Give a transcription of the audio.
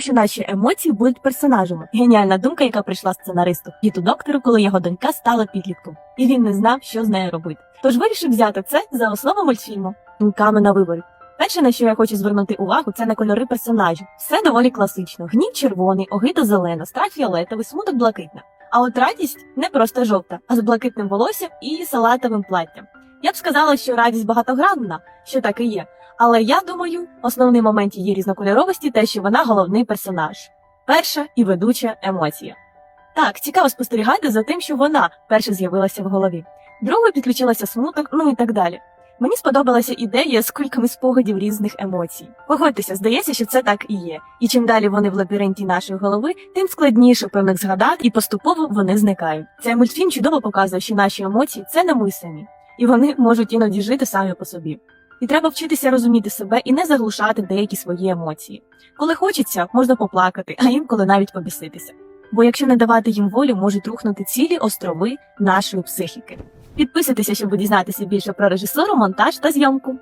що наші емоції будуть персонажами. Геніальна думка, яка прийшла сценаристу діту доктору, коли його донька стала підлітком, і він не знав, що з нею робити. Тож вирішив взяти це за основу мультфільму думками на виборі. Перше, на що я хочу звернути увагу, це на кольори персонажів. Все доволі класично: гнів червоний, огида зелена, страх фіолетовий, смуток блакитна. А от радість не просто жовта, а з блакитним волоссям і салатовим платтям. Я б сказала, що радість багатогранна, що так і є. Але я думаю, основний момент її різнокольоровості те, що вона головний персонаж. Перша і ведуча емоція. Так, цікаво спостерігати за тим, що вона перша з'явилася в голові. Другою підключилася смуток, ну і так далі. Мені сподобалася ідея з кульками спогадів різних емоцій. Погодьтеся, здається, що це так і є. І чим далі вони в лабіринті нашої голови, тим складніше певних згадати, і поступово вони зникають. Цей мультфільм чудово показує, що наші емоції це не ми самі, і вони можуть іноді жити самі по собі. І треба вчитися розуміти себе і не заглушати деякі свої емоції. Коли хочеться, можна поплакати, а інколи навіть побіситися. Бо якщо не давати їм волю, можуть рухнути цілі острови нашої психіки. Підписуйтеся, щоб дізнатися більше про режисуру, монтаж та зйомку.